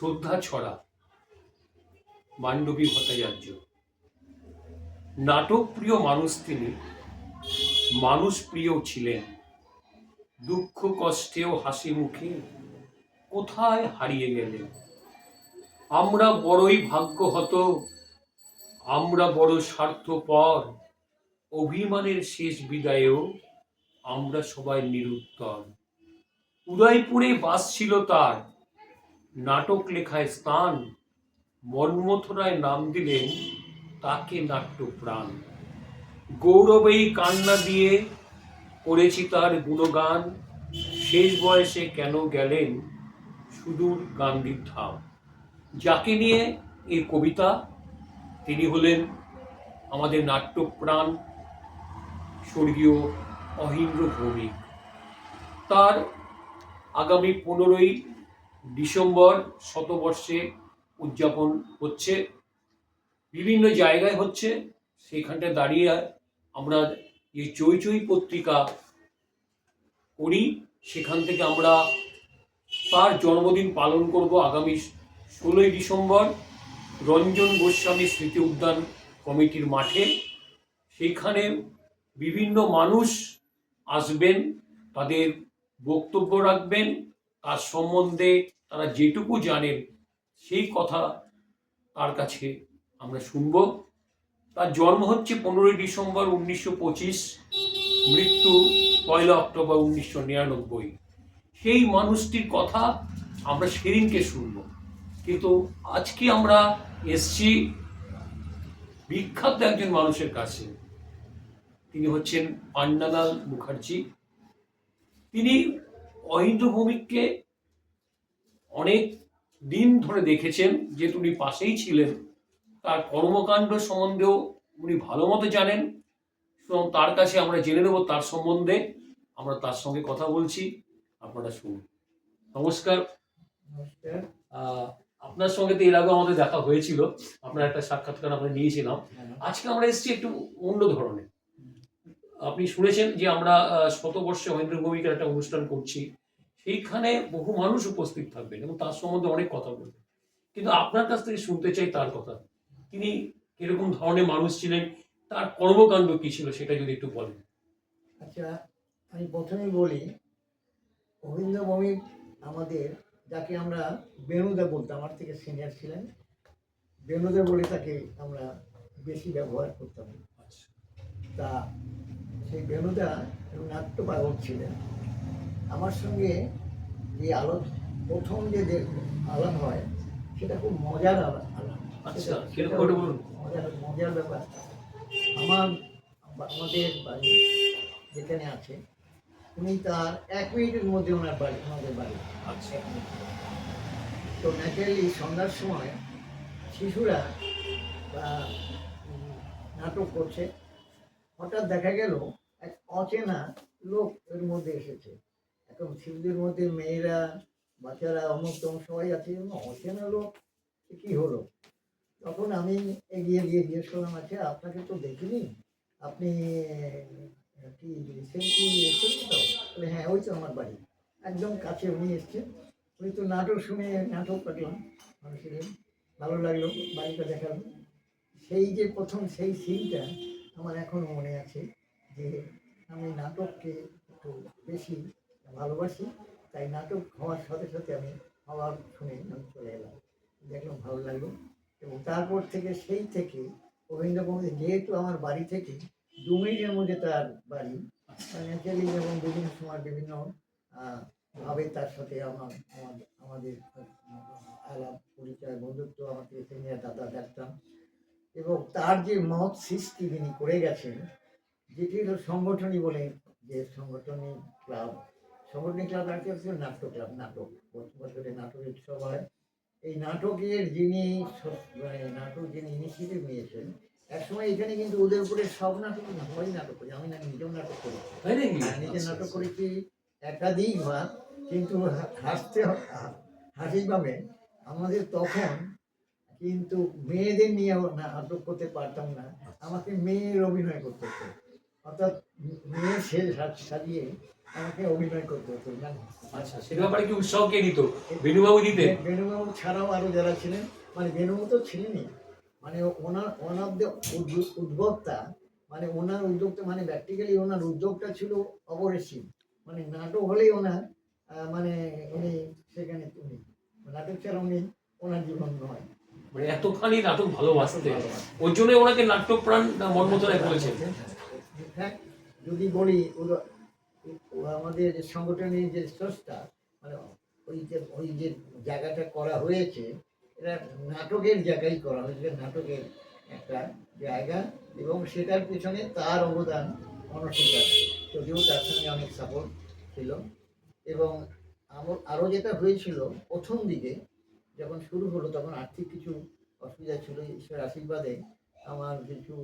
শ্রদ্ধা ছড়া। মান্ডবী ভট্টাচার্য। নাটক প্রিয় মানুষ তিনি। মানুষ প্রিয় ছিলেন। দুঃখ কষ্টেও হাসি মুখে কোথায় হারিয়ে গেলেন? আমরা বড়ই ভাগ্য হত আমরা বড় স্বার্থপর। অভিমানের শেষ বিদায়েও আমরা সবাই নিরুত্তর। উদয়পুরে বাস ছিল তার। নাটক লেখায় স্থান মন্মথরায় নাম দিলেন তাকে নাট্য প্রাণ। গৌরবেই কান্না দিয়ে করেছি তার গুণগান, শেষ বয়সে কেন গেলেন সুদূর গান্ধীর ধাম। যাকে নিয়ে এই কবিতা, তিনি হলেন আমাদের নাট্যপ্রাণ, স্বর্গীয় অহিন্দ্র ভৌমিক তার আগামী পনেরোই ডিসেম্বর শতবর্ষে উদযাপন হচ্ছে। বিভিন্ন জায়গায় হচ্ছে, সেইখানটায় দাঁড়িয়ে আমরা যে চই চই পত্রিকা করি, সেখান থেকে আমরা তার জন্মদিন পালন করব আগামী ষোলোই ডিসেম্বর রঞ্জন গোস্বামী স্মৃতি উদ্যান কমিটির মাঠে। সেইখানে বিভিন্ন মানুষ আসবেন, তাদের বক্তব্য রাখবেন তার সম্বন্ধে তারা যেটুকু জানেন, সেই কথা তার কাছে আমরা শুনব। তার জন্ম হচ্ছে পনেরোই ডিসেম্বর উনিশশো পঁচিশ, মৃত্যু পয়লা অক্টোবর উনিশশো নিরানব্বই। সেই মানুষটির কথা আমরা সেদিনকে শুনব। কিন্তু আজকে আমরা এসছি বিখ্যাত একজন মানুষের কাছে। তিনি হচ্ছেন পান্নালাল মুখার্জি। তিনি অহিন্দ্র ভৌমিককে অনেক দিন ধরে দেখেছেন যেহেতু উনি পাশেই ছিলেন। তার কর্মকাণ্ড সম্বন্ধেও উনি ভালো মতো জানেন। সুতরাং তার কাছে আমরা জেনে নেব তার সম্বন্ধে। আমরা তার সঙ্গে কথা বলছি। আপনারা শুনুন। নমস্কার। আপনার সঙ্গে তো এর আগে আমাদের দেখা হয়েছিল। আপনার একটা সাক্ষাৎকার আমরা নিয়েছিলাম। আজকে আমরা এসেছি একটু অন্য ধরনের। আপনি শুনেছেন যে আমরা শতবর্ষে মহেন্দ্র ভূমিকার একটা অনুষ্ঠান করছি। সেইখানে বহু মানুষ উপস্থিত থাকবেন এবং তার সম্বন্ধে অনেক কথা বলবেন। কিন্তু আপনার কাছ থেকে শুনতে চাই তার কথা। তিনি কীরকম ধরনের মানুষ ছিলেন? তার কর্মকাণ্ড কি ছিল সেটা যদি একটু বলেন। আচ্ছা আমি প্রথমেই বলি রবীন্দ্র ভৌমিক আমাদের যাকে আমরা বেণুদা বলতাম আমার থেকে সিনিয়র ছিলেন। বেণুদা বলে তাকে আমরা বেশি ব্যবহার করতাম। আচ্ছা। তা সেই বেণুদা এবং নাট্য পাগল ছিলেন। আমার সঙ্গে যে আলো প্রথম যে আলাপ হয় সেটা খুব মজার আলাপ। আচ্ছা মজার মজার ব্যাপার। আমার আমাদের বাড়ি যেখানে আছে উনি তার এক মিনিটের মধ্যে ওনার বাড়ি আমাদের বাড়ি। আচ্ছা। তো ন্যাচারালি সন্ধ্যার সময় শিশুরা বা নাটক করছে। হঠাৎ দেখা গেল এক অচেনা লোক এর মধ্যে এসেছে। এখন শিশুদের মধ্যে মেয়েরা, বাচ্চারা, অমুক তমুক সবাই আছে অচেনা লোক কি হলো? তখন আমি এগিয়ে গিয়ে জিজ্ঞেস করলাম আচ্ছা আপনাকে তো দেখিনি? আপনি কি রিসেন্টলি এসেছেন তো? হ্যাঁ ওই তো আমার বাড়ি। একদম কাছে উনি এসছেন। উনি তো নাটক শুনে নাটক কাটলাম মানুষের ভালো লাগল বাড়িটা দেখাল সেই যে প্রথম সেই সিনটা আমার এখনও মনে আছে। যে আমি নাটককে একটু বেশি ভালোবাসি, তাই নাটক হওয়ার সাথে সাথে আমি আবার শুনে আমি চলে এলাম। দেখলাম ভালো লাগল। এবং তারপর থেকে সেই থেকে রবীন্দ্রবঙ্গে যেহেতু আমার বাড়ি থেকে দু মিনিটের মধ্যে তার বাড়ি ন্যাচারালি এবং বিভিন্ন সময় বিভিন্ন ভাবে তার সাথে আমার, আমার- আমাদের আলাপ, পরিচয়, বন্ধুত্ব আমাকে সিনিয়র দাদা দেখতাম। এবং তার যে মহৎ সৃষ্টি তিনি করে গেছেন যেটি হলো সংগঠনী বলে যে সংগঠনী ক্লাব সংগঠনী ক্লাব আর কি হচ্ছে নাট্য ক্লাব নাটক। প্রতি বছরে নাটক উৎসব হয়। এই নাটকের যিনি মানে নাটক যিনি ইনিশিয়েটিভ নিয়েছেন একসময় এখানে কিন্তু ওদের উপরে সব নাটক সবাই নাটক করি আমি না নিজেও নাটক করি। হ্যাঁ, নিজের নাটক করেছি একাধিকবার কিন্তু হাসতে হাসি পাবে আমাদের তখন কিন্তু মেয়েদের নিয়ে নাটক করতে পারতাম না। আমাকে মেয়ের অভিনয় করতে হতো। অর্থাৎ মেয়ের সেজ সাজিয়ে আমাকে অভিনয় করতে হতো জানেন? আচ্ছা সে ব্যাপারে কি উৎসাহ কে দিত? বেনুবাবু দিতেন? বেণুবাবু ছাড়াও আরও যারা ছিলেন মানে বেণুবাবু তো ছিলেনই। মানে ওনার ওনার যে উদ্যোগ- উদ্যোক্তা মানে ওনার উদ্যোগটা মানে প্র্যাকটিক্যালি ওনার উদ্যোগটা ছিল অপরিসীম মানে নাটক হলেই ওনার মানে উনি সেখানে উনি নাটক ছাড়া উনি ওনার জীবন নয়। মানে এতখানি নাটক ভালোবাসতে ওর জন্য ওনাকে নাট্যপ্রাণ মর্মতরায় বলেছেন। ইনফ্যাক্ট যদি বলি আমাদের যে সংগঠনের যে স্রষ্টা মানে ওই যে ওই যে জায়গাটা করা হয়েছে, এটা নাটকের জায়গায় করা হয়েছে নাটকের একটা জায়গা এবং সেটার পিছনে তার অবদান অনস্বীকার। যদিও তার সঙ্গে অনেক সাপোর্ট ছিল। এবং আমার আরও যেটা হয়েছিল, প্রথম দিকে যখন শুরু হলো, তখন আর্থিক কিছু অসুবিধা ছিল, ঈশ্বরের আশীর্বাদে আমার কিছু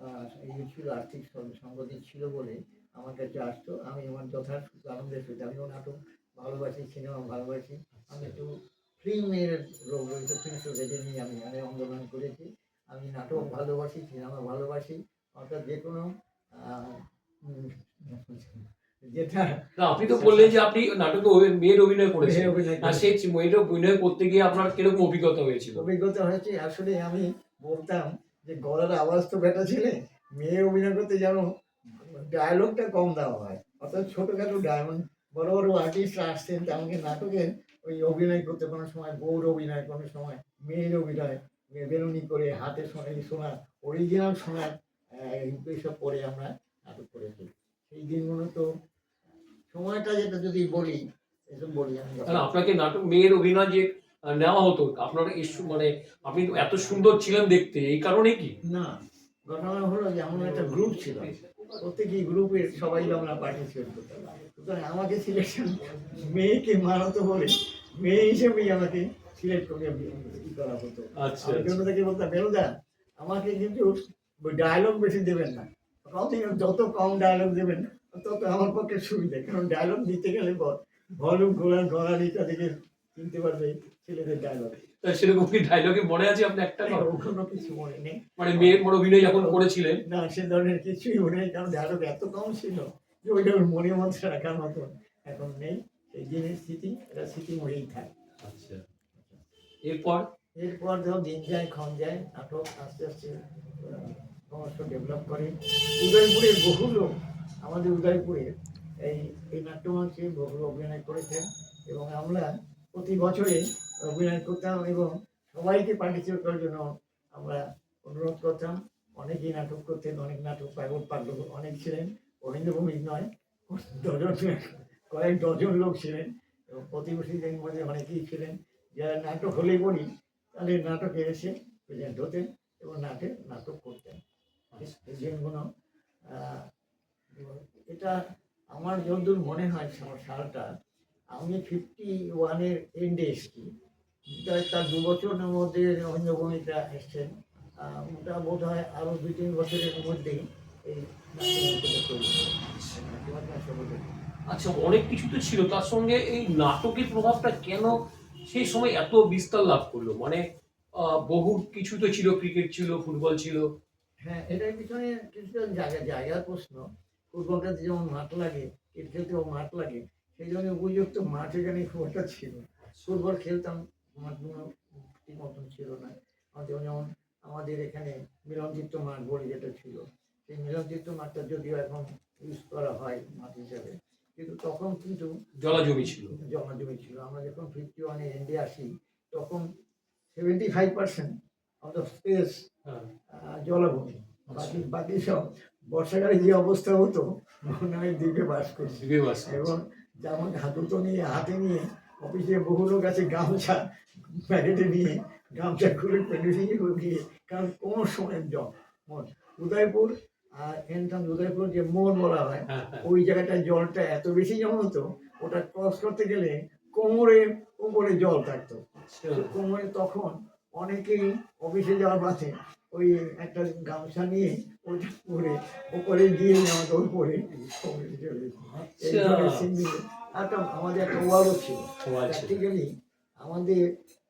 ইয়ে ছিল আর্থিক সং- সঙ্গতি ছিল বলে আমার কাছে আসতো। আমি আমার যথার্থ আনন্দের সহিত আমিও নাটক ভালোবাসি সিনেমা ভালোবাসি। আমি একটু ফিল্মের রোগ রয়েছে ফিল্ম সোসাইটি নিয়ে আমি। অনেক আন্দোলন করেছি। আমি নাটক ভালোবাসি সিনেমা ভালোবাসি। অর্থাৎ যে কোনো যেটা আপনি তো বললেন যে আপনি নাটকে মেয়ের অভিনয় করেছেন। অভিনয় আর সেই মেয়ের অভিনয় করতে গিয়ে আপনার কীরকম অভিজ্ঞতা হয়েছিল? অভিজ্ঞতা হয়েছে। আসলে আমি বলতাম যে গলার আওয়াজ তো বেটা ছেলে মেয়ে অভিনয় করতে যেন ডায়লগটা কম দেওয়া হয়। অর্থাৎ ছোটোখাটো ডায়মন্ড বড় বড় আর্টিস্টরা আসছেন তা আমাকে নাটকে ওই অভিনয় করতে কোনো সময় বউর অভিনয় কোনো সময় মেয়ের অভিনয় বেরুনি করে হাতে শোনা সোনা অরিজিনাল আহ, এইসব পরে আমরা নাটক করেছি সেই দিনগুলো তো সময়টা যেটা যদি বলি এসব বলি আমি। আপনাকে নাটক মেয়ের অভিনয় যে নেওয়া হতো। আপনার এই সু- মানে আপনি এত সুন্দর ছিলেন দেখতে এই কারণে কি? না ঘটনা হলো যে আমার একটা গ্রুপ ছিল। প্রত্যেকই গ্রুপের সবাই আমরা পার্টিসিপেট করতাম। সুতরাং আমাকে সিলেকশন মেয়েকে মানাতো বলে মেয়ে হিসেবেই আমাকে সিলেক্ট করে ই করা হতো। আচ্ছা জন্য থেকে বলতাম বেরোদা আমাকে কিন্তু ডায়লগ বেশি দেবেন না। কত যত কম ডায়লগ দেবেন তত আমার পক্ষে সুবিধা। কারণ ডায়লগ দিতে গেলে ভলুম গোড়া গড়ালিটা থেকে চিনতে পারবে ছেলেদের ডায়লগ সেরকম কি ডায়লগে মনে আছে আপনি একটা? ওখানে কিছু মনে নেই। মানে মেয়ের বড় অভিনয় যখন করেছিলেন? না সে ধরনের কিছুই মনে নেই কারণ ডায়লগ এত কম ছিল যে ওইটা মনের মধ্যে রাখার মতন এখন নেই। সেই দিনের স্মৃতি এটা স্মৃতি মরেই থাকে। আচ্ছা। এরপর? এরপর ধর দিন যায় ক্ষণ যায় নাটক আস্তে আস্তে ক্রমশ ডেভেলপ করে। উদয়পুরের বহু লোক আমাদের উদয়পুরের এই এই নাট্যমঞ্চে বহু অভিনয় করেছেন এবং আমরা প্রতি বছরে অভিনয় করতাম এবং সবাইকে পার্টিসিপেট করার জন্য আমরা অনুরোধ করতাম। অনেকেই নাটক করতেন, অনেক নাটক পাগল পাগল অনেক ছিলেন। রবীন্দ্র ভৌমিক নয় ডজন কয়েক ডজন লোক ছিলেন এবং প্রতিবেশীদের মধ্যে অনেকেই ছিলেন। যারা নাটক হলে বলি তাহলে নাটকে এসে প্রেজেন্ট হতেন এবং নাটে নাটক করতেন। দিনগুলো এটা আমার যতদূর মনে হয় সা- সালটা আমি ফিফটি ওয়ানের এন্ডে এসেছি। তার তার দু বছরের মধ্যে রবীন্দ্রভূমিটা এসছেন ওটা বোধ হয় আরও দুই তিন বছরের মধ্যেই এই। আচ্ছা অনেক কিছু তো ছিল। তার সঙ্গে এই নাটকের প্রভাবটা কেন সেই সময় এত বিস্তার লাভ করল? মানে বহু কিছু তো ছিল ক্রিকেট ছিল ফুটবল ছিল। হ্যাঁ এটার পিছনে কিছুটা জায়গা জায়গার প্রশ্ন। ফুটবলটাতে যেমন মাঠ লাগে ক্রিকেট খেলতেও মাঠ লাগে। সেই জন্য উপযুক্ত মাঠ এখানে খুব একটা ছিল। ফুটবল খেলতাম মাঠগুলো ঠিক মতন ছিল না। আমাদের যেমন আমাদের এখানে মিলনচিত্র মাঠ বলে যেটা ছিল সেই মিলনচিত্র মাঠটা যদিও এখন ইউজ করা হয় মাঠ হিসাবে কিন্তু তখন কিন্তু জলা জমি ছিল। জমা জমি ছিল। আমরা যখন ফিফটি ওয়ানে এন্ডে আসি তখন seventy five percent of the space হ্যাঁ। জলাভূমি। বাকি বাকি সব বর্ষাকালে যে অবস্থা হতো বন্যায় দ্বীপে বাস করছি। এবং যেমন হাতুতো নিয়ে হাতে নিয়ে অফিসে বহু লোক আছে গামছা প্যাকেটে নিয়ে গামছা খুলে পেন্ডিসিং গিয়ে কারণ কোনো সময় জল উদয়পুর আর এনটান উদয়পুর যে মোড় বলা হয় হ্যাঁ হ্যাঁ। ওই জায়গাটায় জলটা এত বেশি জমা জমতো ওটা ক্রস করতে গেলে কোমরের উপরে জল থাকতো। আচ্ছা। কোমরে তখন অনেকেই অফিসে যাওয়ার পথে ওই একটা গামছা নিয়ে ওইটা পরে ওপরে গিয়ে নেওয়া দৌড় পরে চলে আচ্ছা। একটা আমাদের একটা ওয়ালও ছিল প্র্যাকটিক্যালি আমাদের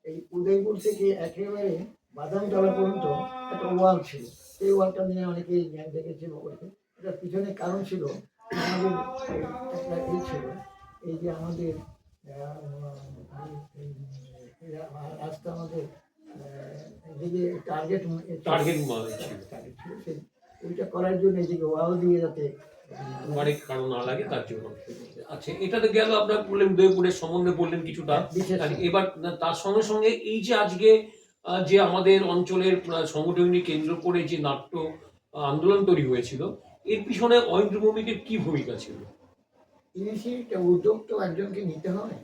এই উদয়পুর থেকে একেবারে বাদামতলা পর্যন্ত একটা ওয়াল ছিল। সেই ওয়ালটা নিয়ে অনেকেই জ্ঞান দেখেছে বলতে এটার পিছনে কারণ ছিল আমাদের একটা ই ছিল এই যে আমাদের রাস্তা আমাদের টার্গেট টার্গেট ছিল। ওইটা করার জন্য এদিকে দিয়ে যাতে কারণ না লাগে তার জন্য। আচ্ছা এটাতে গেল আপনার বললেন উদয়পুরের সম্বন্ধে বললেন কিছুটা। আর এবার তার সঙ্গে সঙ্গে এই যে আজকে যে আমাদের অঞ্চলের আহ, কেন্দ্র করে যে নাট্য আন্দোলন তৈরি হয়েছিল এর পিছনে অহিন্দ্র ভৌমিকের কি ভূমিকা ছিল? উদ্যোগ তো একজনকে নিতে হয়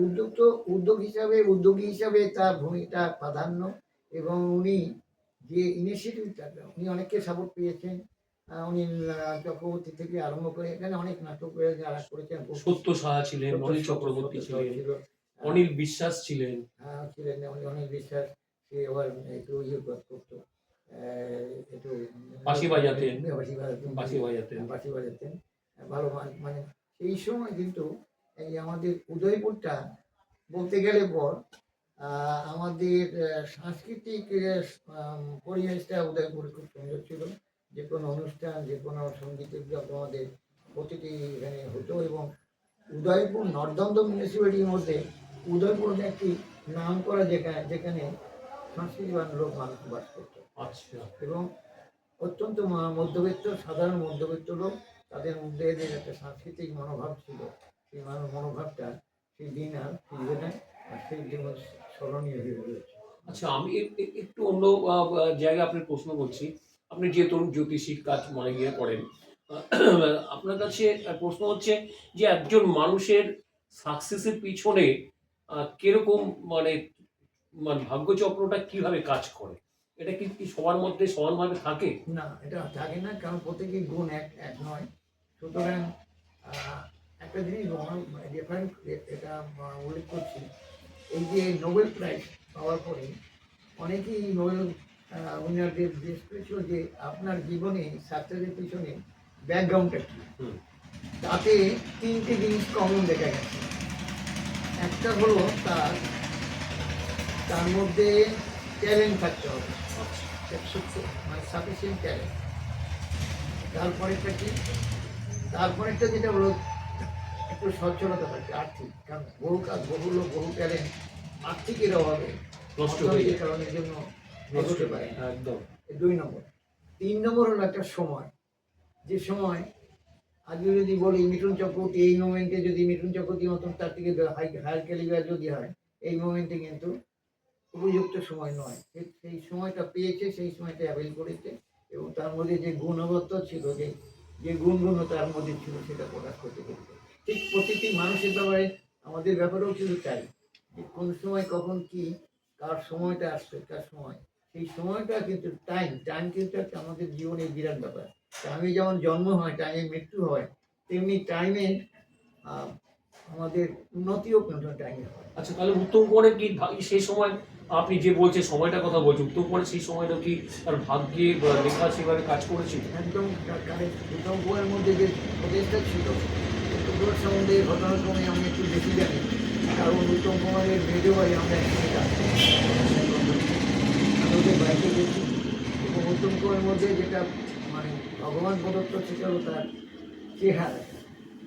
উদ্যোগ তো উদ্যোগ হিসাবে উদ্যোগী হিসাবে তার ভূমিকা প্রাধান্য এবং উনি যে ইনিশিয়েটিভটা উনি অনেককে সাপোর্ট পেয়েছেন। উনি চক্রবর্তী থেকে আরম্ভ করে এখানে অনেক নাটক যারা করেছেন সত্য সাহা ছিলেন অনিল চক্রবর্তী ছিলেন অনিল বিশ্বাস ছিলেন। হ্যাঁ, ছিলেন অনেক অনেক বিশ্বাস সে আবার একটু ইয়ে করতো একটু বাঁশি বাজাতেন। বাঁশি বাজাতেন বাঁশি বাজাতেন। ভালো মানে সেই সময় কিন্তু এই আমাদের উদয়পুরটা বলতে গেলে পর আমাদের সাংস্কৃতিক পরিবেশটা উদয়পুর খুব সুন্দর ছিল। যে কোনো অনুষ্ঠান যে কোনো সঙ্গীতের আমাদের প্রতিটি এখানে হতো এবং উদয়পুর নর্দন্দ মিউনিসিপ্যালিটির মধ্যে উদয়পুর একটি নাম করা যেখানে যেখানে সংস্কৃতিবান লোক মানুষ বাস করতো। আচ্ছা। এবং অত্যন্ত মধ্যবিত্ত সাধারণ মধ্যবিত্ত লোক তাদের মধ্যে এদের একটা সাংস্কৃতিক মনোভাব ছিল। সেই মান- মনোভাবটা সেই দিন আর ফিরবে না আর সেই জীবন স্মরণীয় হয়ে রয়েছে আচ্ছা আমি একটু অন্য জায়গায় আপনার প্রশ্ন করছি। আপনি যেহেতু জ্যোতিষিক কাজ মনে গিয়ে করেন আপনার কাছে প্রশ্ন হচ্ছে যে একজন মানুষের সাকসেসের পিছনে কীরকম মানে মানে ভাগ্যচক্রটা কীভাবে কাজ করে? এটা কি কি সবার মধ্যে সমানভাবে থাকে? না এটা থাকে না কারণ প্রত্যেকের গুণ এক এক নয়। সুতরাং একটা জিনিস রেফারেন্স এটা উল্লেখ করছি এই যে নোবেল প্রাইজ পাওয়ার পরে অনেকেই নোবেল উইনারদের জিজ্ঞেস করেছিল যে আপনার জীবনে সাকসেসের পিছনে ব্যাকগ্রাউন্ডটা কী? তাতে তিনটে জিনিস কমন দেখা গেছে। একটা হলো তার তার মধ্যে ট্যালেন্ট থাকতে হবে। মানে সাফিসিয়েন্ট ট্যালেন্ট তারপরেরটা কি? তারপরেরটা যেটা হলো একটু সচ্ছলতা থাকে আর্থিক। কারণ বহু কাজ বহু লোক বহু ট্যালেন্ট আর্থিকের অভাবে নষ্ট হয়ে কারণের জন্য এগোতে পারে একদম। দুই নম্বর। তিন নম্বর হলো একটা সময়। যে সময় আজকে যদি বলি মিঠুন চক্রবর্তী এই মোমেন্টে যদি মিঠুন চক্রবর্তীর মতন তার থেকে হায়ার ক্যালিবার যদি হয় এই মোমেন্টে কিন্তু উপযুক্ত সময় নয়। সেই সময়টা পেয়েছে সেই সময়টা অ্যাভেল করেছে এবং তার মধ্যে যে গুণগত ছিল যে যে গুণগুলো তার মধ্যে ছিল সেটা প্রকাশ করতে পেরেছে। ঠিক প্রতিটি মানুষের ব্যাপারে আমাদের ব্যাপারেও কিন্তু তাই যে কোন সময় কখন কি কার সময়টা আসছে কার সময়। সেই সময়টা কিন্তু টাইম টাইম কিন্তু একটা আমাদের জীবনে বিরাট ব্যাপার। টাইমে যেমন জন্ম হয় টাইমে মৃত্যু হয় তেমনি টাইমে আমাদের উন্নতিও কিন্তু টাইমে হয়। আচ্ছা তাহলে উত্তম কুমারের কি সেই সময় আপনি যে বলছেন সময়টার কথা বলছেন উত্তম কুমারের সেই সময়টা কি তার ভাগ্যে বা লেখা সেভাবে কাজ করেছিল? একদম কারেক্ট উত্তম কুমারের মধ্যে যে প্রদেশটা ছিল কুমার সম্বন্ধে ঘটনাক্রমে আমি একটু বেশি জানি। কারণ উত্তম কুমারের মেজো ভাই আমরা কাজ আমি ওদের বাড়িতে গেছি। এবং উত্তম কুমারের মধ্যে যেটা মানে ভগবান প্রদত্ত সেটা হলো তার চেহারা।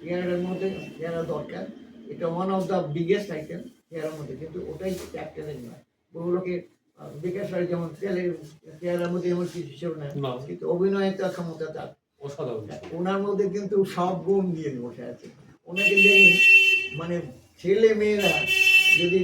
চেহারার মধ্যে চেহারা দরকার। এটা one of the biggest item চেহারার মধ্যে। কিন্তু ওটাই ক্যাপ্টেনের নয়। বহু লোকের আহ, বিকাশ রায় যেমন তেলের চেহারার মধ্যে এমন কিছু ছিল না। কিন্তু অভিনয়ের তার ক্ষমতা তার। ওনার মধ্যে কিন্তু সব গুণ দিয়ে বসে আছে। ওনাকে দেখে মানে ছেলে মেয়েরা যদি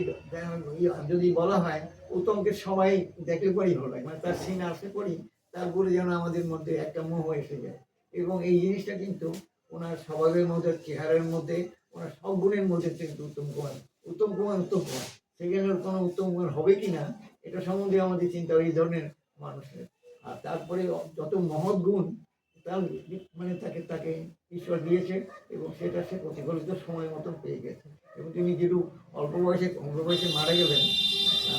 যদি বলা হয়, উত্তমকে সবাই দেখলে পরেই ভালো লাগে। মানে তার সিন আসলে পরেই, তারপরে যেন আমাদের মধ্যে একটা মোহ এসে যায়। এবং এই জিনিসটা কিন্তু ওনার স্বভাবের মধ্যে, চেহারার মধ্যে, ওনার সব গুণের মধ্যে কিন্তু উত্তম কুমার উত্তম কুমার উত্তম কুমার। সেখানে কোনো উত্তম কুমার হবে কি না, এটা সম্বন্ধে আমাদের চিন্তা এই ধরনের মানুষের। আর তারপরে যত মহৎ গুণ তার মানে তাকে তাকে ঈশ্বর দিয়েছে এবং সেটা সে প্রতিফলিত সময় মতন পেয়ে গেছে। এবং তিনি যেটু অল্প বয়সে অল্প বয়সে মারা গেলেন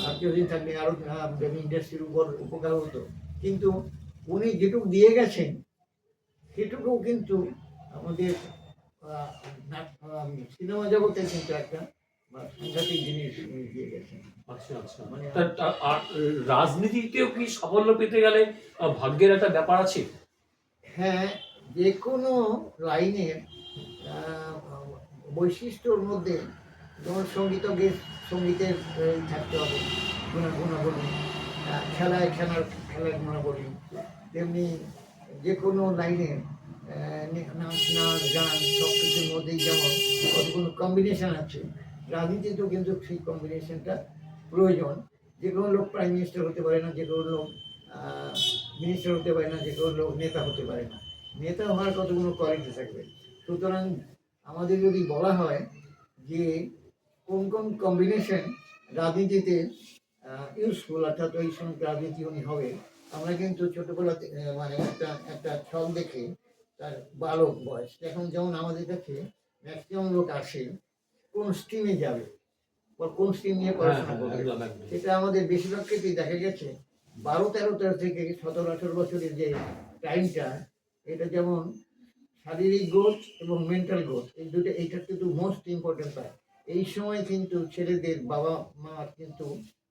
আর কিছুদিন থাকলে আরও ইন্ডাস্ট্রির উপর উপকার হতো কিন্তু উনি যেটুকু দিয়ে গেছেন সেটুকু কিন্তু আমাদের সিনেমা জগতে কিন্তু একটা সাংঘাতিক জিনিস দিয়ে গেছেন। আচ্ছা আচ্ছা। মানে রাজনীতিতেও কি সাফল্য পেতে গেলে ভাগ্যের একটা ব্যাপার আছে? হ্যাঁ যে কোনো লাইনের বৈশিষ্ট্যর মধ্যে যেমন সঙ্গীতজ্ঞে সঙ্গীতের থাকতে হবে গুণা গুণাবলী আহ, খেলায় খেলার খেলার গুণাবলী তেমনি যে কোনো লাইনের নাচ নাচ গান সব কিছুর মধ্যেই যেমন কতগুলো কম্বিনেশান আছে রাজনীতিতেও কিন্তু সেই কম্বিনেশনটা প্রয়োজন। যে কোনো লোক প্রাইম মিনিস্টার হতে পারে না যে কোনো লোক মিনিস্টার হতে পারে না যে কোনো লোক নেতা হতে পারে না। নেতা হওয়ার কতগুলো কোয়ালিটি থাকবে? সুতরাং আমাদের যদি বলা হয় যে কোন কোন কম্বিনেশন রাজনীতিতে ইউজফুল অর্থাৎ ওই সময় রাজনীতি উনি হবে আমরা কিন্তু ছোটবেলা মানে একটা একটা ছক দেখে তার বালক বয়স এখন যেমন আমাদের কাছে ম্যাক্সিমাম লোক আসে কোন স্ট্রিমে যাবে বা কোন স্ট্রিম নিয়ে পড়াশোনা করবে সেটা আমাদের বেশিরভাগ ক্ষেত্রেই দেখা গেছে। বারো তেরো থেকে সতেরো আঠেরো বছরের যে টাইমটা, এটা যেমন শারীরিক গ্রোথ এবং মেন্টাল গ্রোথ এই দুটো এইটা কিন্তু মোস্ট ইম্পর্টেন্ট পায় এই সময় কিন্তু ছেলেদের বাবা মার কিন্তু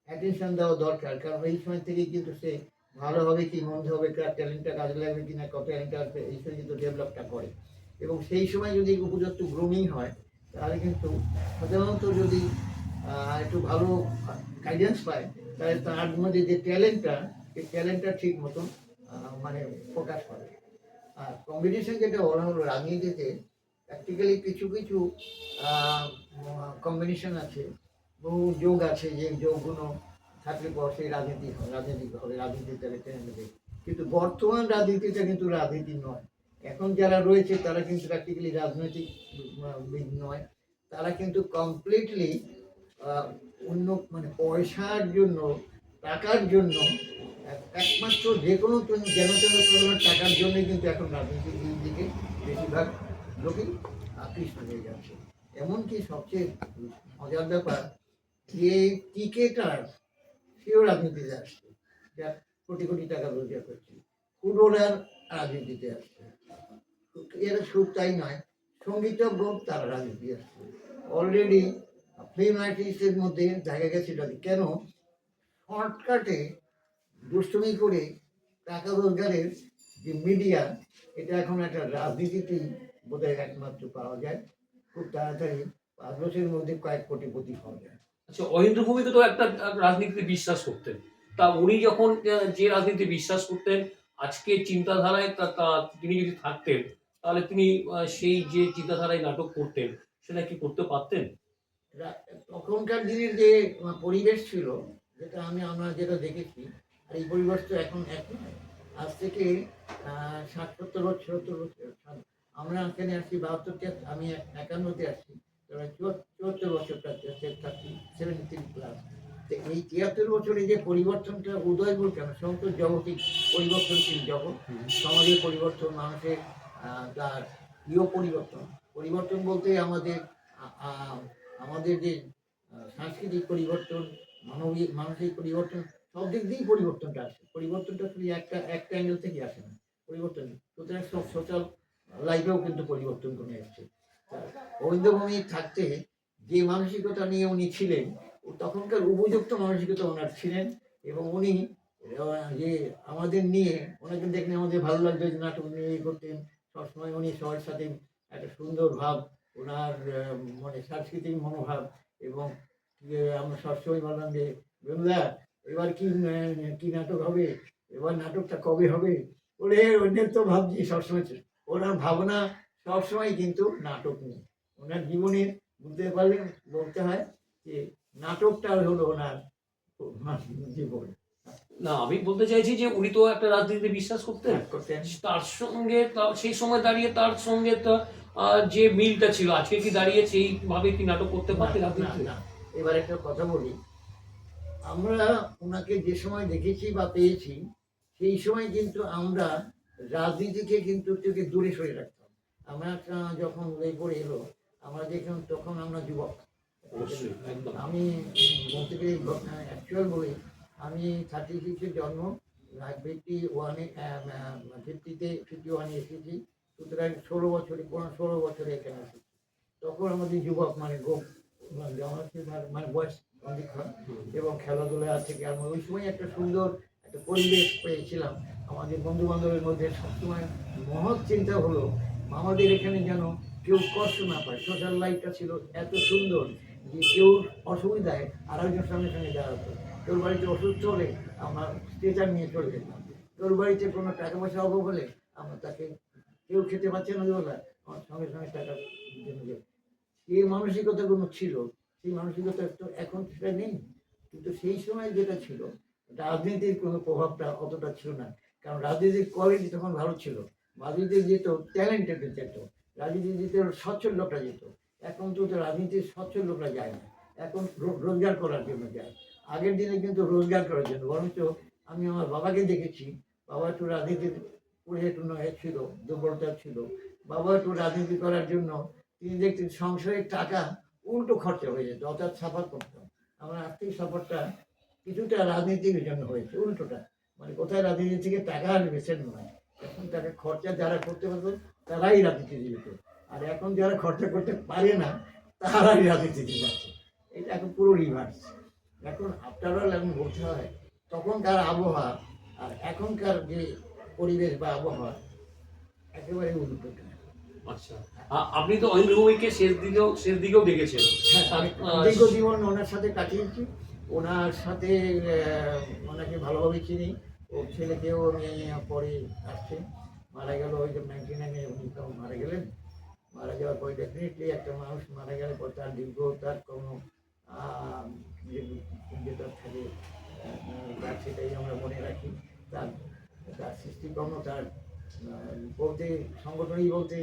অ্যাটেনশন দেওয়া দরকার, কারণ এই সময় থেকেই কিন্তু সে ভালো হবে কি মন্দ হবে, কার ট্যালেন্টটা কাজে লাগবে কিনা, কত ট্যালেন্ট আসবে, এই সময় কিন্তু ডেভেলপটা করে। এবং সেই সময় যদি উপযুক্ত গ্রুমিং হয়, তাহলে কিন্তু সাধারণত যদি একটু ভালো গাইডেন্স পায় তাহলে তার মধ্যে যে ট্যালেন্টটা সেই ট্যালেন্টটা ঠিক মতন মানে প্রকাশ পাবে আর কম্বিনেশন যেটা বলা হলো রাজনীতিতে প্র্যাকটিক্যালি কিছু কিছু কম্বিনেশন আছে, বহু যোগ আছে, যে যোগগুলো থাকলে পর সেই রাজনীতি হয়, রাজনীতি হবে রাজনীতি তাহলে টেনে নেবে কিন্তু বর্তমান রাজনীতিটা কিন্তু রাজনীতি নয়। এখন যারা রয়েছে, তারা কিন্তু প্র্যাকটিক্যালি রাজনৈতিক নয়। তারা কিন্তু কমপ্লিটলি অন্য মানে পয়সার জন্য, টাকার জন্য, এক- একমাত্র যে কোনো যেন তেন প্রকার টাকার জন্যই কিন্তু এখন রাজনীতির দিকে বেশিরভাগ লোকই আকৃষ্ট হয়ে যাচ্ছে। এমনকি সবচেয়ে মজার ব্যাপার, যে টিকেটার, সেও রাজনীতিতে আসছে, যা কোটি কোটি টাকা রোজগার করছে। ফুটবলার রাজনীতিতে আসছে। এরা শুধু তাই নয়, সঙ্গীতজ্ঞ তারা রাজনীতি আসছে। অলরেডি আর্টিস্টের মধ্যে দেখা গেছিল কেন? শর্টকাটে দুষ্টুমি করে টাকা রোজগারের যে মিডিয়া এটা এখন একটা রাজনীতিতেই বোধহয় একমাত্র পাওয়া যায়। খুব তাড়াতাড়ি পাঁচ বছরের মধ্যে কয়েক কোটিপতি হওয়া যায়। আচ্ছা অহিন্দ্র ভূমিকে তো একটা রাজনীতিতে বিশ্বাস করতেন। তা উনি যখন যে রাজনীতিতে বিশ্বাস করতেন, আজকে চিন্তাধারায় তা তিনি যদি থাকতেন, তাহলে তিনি সেই যে চিন্তাধারায় নাটক করতেন, সেটা কি করতে পারতেন? তখনকার দিনের যে পরিবেশ ছিল, যেটা আমি, আমরা যেটা দেখেছি, আর এই পরিবেশ তো এখন এক নয়। আজ থেকে ষাট সত্তর বছর সত্তর বছর আমরা এখানে আসছি বাহাত্তরতে আমি এক- একান্নতে প্রায় চুয়াত্তর বছর থার্টি, সেভেন্টি প্লাস। তো এই তিয়াত্তর বছরে যে পরিবর্তনটা উদয় বলতে হবে সমস্ত জগতিক পরিবর্তনশীল জগৎ। সমাজের পরিবর্তন, মানুষের তার প্রিয় পরিবর্তন। পরিবর্তন বলতে আমাদের আমাদের যে সাংস্কৃতিক পরিবর্তন, মানবিক, মানসিক পরিবর্তন, সব দিক দিয়েই পরিবর্তনটা আসে। পরিবর্তনটা শুধু একটা একটা অ্যাঙ্গেল থেকে আসে না। পরিবর্তন সুতরাং সব সোশ্যাল লাইফেও কিন্তু পরিবর্তন করে এসছে রবীন্দ্রভূমি থাকতে যে মানসিকতা নিয়ে উনি ছিলেন তখনকার উপযুক্ত মানসিকতা ওনার ছিলেন এবং উনি যে আমাদের নিয়ে, ওনাকে দেখলে আমাদের ভালো লাগতো যে নাটক নিয়ে করতেন। সবসময় উনি সবার সাথে একটা সুন্দর ভাব ওনার মানে সাংস্কৃতিক মনোভাব এবং যে আমরা সবসময় বললাম যে বেমদা এবার কি কি নাটক হবে? এবার নাটকটা কবে হবে? ওরে অন্যের তো ভাবছি সবসময় ওনার ভাবনা সবসময় কিন্তু নাটক নিয়ে। ওনার জীবনে বুঝতে পারলে বলতে হয় যে নাটকটা হলো ওনার জীবন। না আমি বলতে চাইছি যে উনি তো একটা রাজনীতিতে বিশ্বাস করতেন। করতেন। তার সঙ্গে তা- সেই সময় দাঁড়িয়ে তার সঙ্গে যে মিলটা ছিল আজকে কি দাঁড়িয়ে সেইভাবে কি নাটক করতে পারতেন না, রাজনীতিতে? না, এবার একটা কথা বলি। আমরা ওনাকে যে সময় দেখেছি বা পেয়েছি সেই সময় কিন্তু আমরা রাজনীতিকে কিন্তু থেকে দূরে সরে রাখতাম। আমরা যখন এই করে এলো আমরা দেখলাম তখন আমরা যুবক। আমি বলতে গেলে অ্যাকচুয়াল বলি আমি থার্টি সিক্সের জন্ম ফিফটি ওয়ানে ফিফটিতে ফিফটি ওয়ানে এসেছি। সুতরাং ষোলো বছরে পনেরো ষোলো বছরে এখানে এসেছি। তখন আমাদের যুবক মানে গোপ মানে মানে বয়স অনেক এবং খেলাধুলা থেকে আমার ওই সময় একটা সুন্দর একটা পরিবেশ পেয়েছিলাম। আমাদের বন্ধু বান্ধবের মধ্যে সবসময় মহৎ চিন্তা হলো, আমাদের এখানে যেন কেউ কষ্ট না পায়। সোশ্যাল লাইফটা ছিল এত সুন্দর যে কেউ অসুবিধায় আরেকজন সঙ্গে সঙ্গে দাঁড়াতো। তোর বাড়িতে অসুস্থ হলে আমরা স্ট্রেচার নিয়ে চলে যেতাম। তোর বাড়িতে কোনো টাকা পয়সা অভাব হলে আমরা তাকে কেউ খেতে পাচ্ছে না বলে আমার সঙ্গে সঙ্গে টাকা দেব। এই মানসিকতাগুলো ছিল, সেই মানসিকতা তো এখন সেটা নেই। কিন্তু সেই সময় যেটা ছিল, রাজনীতির কোনো প্রভাবটা অতটা ছিল না। কারণ রাজনীতির কোয়ালিটি তখন ভালো ছিল। রাজনীতি যেত ট্যালেন্টেড যেত। রাজনীতি যেত, সচ্ছল লোকরা যেত। এখন তো রাজনীতির সচ্ছল লোকরা যায় না। এখন রোজগার করার জন্য যায়। আগের দিনে কিন্তু রোজগার করার জন্য। বরঞ্চ আমি আমার বাবাকে দেখেছি। বাবা একটু রাজনীতির নয় ছিল, দুর্বলতা ছিল। বাবা একটু রাজনীতি করার জন্য তিনি দেখতেন সংসারের টাকা উল্টো খরচা হয়ে যেত, অর্থাৎ সাফার করতাম আমার আর্থিক সাফারটা কিছুটা রাজনীতির জন্য হয়েছে, উল্টোটা। মানে কোথায় রাজনীতি থেকে টাকা আনবে সে নয় এখন টাকা খরচা যারা করতে পারতো তারাই রাজনীতি যেত আর এখন যারা খরচা করতে পারে না, তারাই রাজনীতিতে যাচ্ছে। এটা এখন পুরো রিভার্স এখন আফটার অল এখন বলতে হয়, তখনকার আবহাওয়া আর এখনকার যে পরিবেশ বা আবহাওয়া একেবারে উল্টোটা আচ্ছা। আপনি তো অহিন্দ্র ভৌমিককে শেষ দিকেও শেষ দিকেও দেখেছেন। হ্যাঁ আমি দীর্ঘ জীবন ওনার সাথে কাটিয়েছি। ওনার সাথে ওনাকে ভালোভাবে চিনি। ওর ছেলেকেও আমি পরে আসছে। মারা গেল ওই যে নাইনটি নাইনে উনি তখন মারা গেলেন। মারা যাওয়ার পরে ডেফিনেটলি একটা মানুষ মারা গেলে পর তার দীর্ঘ তার কোনো যেটা থাকে তার সেটাই আমরা মনে রাখি। তার তার সৃষ্টিকর্ম তার বলতে, সংগঠনই বলতে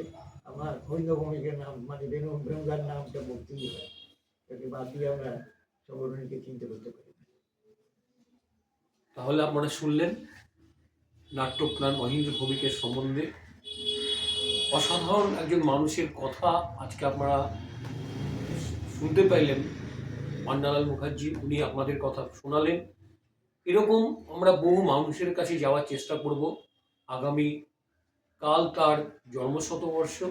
আমার হরিন্দ ভৌমিকের নাম মানে বেনু, বেনুদার নামটা বলতেই হয়। তাকে বাদ দিয়ে আমরা সংগঠনকে চিনতে করতে পারি। তাহলে আপনারা শুনলেন নাট্যপ্রাণ মহেন্দ্র ভৌমিকের সম্বন্ধে। অসাধারণ একজন মানুষের কথা আজকে আপনারা শুনতে পাইলেন। পান্নালাল মুখার্জি, উনি আপনাদের কথা শোনালেন। এরকম আমরা বহু মানুষের কাছে যাওয়ার চেষ্টা করব। আগামী কাল তার জন্মশতবর্ষ,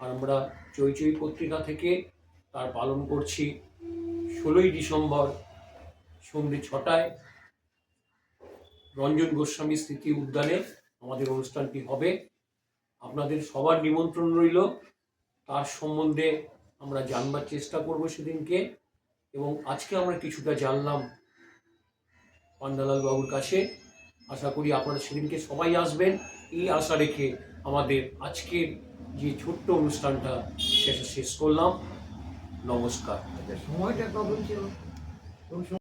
আর আমরা চৈচৈ পত্রিকা থেকে তার পালন করছি ষোলোই ডিসেম্বর সন্ধ্যে ছটায়। রঞ্জন গোস্বামী স্মৃতি উদ্যানে আমাদের অনুষ্ঠানটি হবে। আপনাদের সবার নিমন্ত্রণ রইল। তার সম্বন্ধে আমরা জানবার চেষ্টা করব সেদিনকে। এবং আজকে আমরা কিছুটা জানলাম পান্ডালাল বাবুর কাছে। আশা করি আপনারা সেদিনকে সবাই আসবেন। এই আশা রেখে আমাদের আজকের যে ছোট্ট অনুষ্ঠানটা শেষে শেষ করলাম। নমস্কার। আচ্ছা সময়টা কখন ছিল?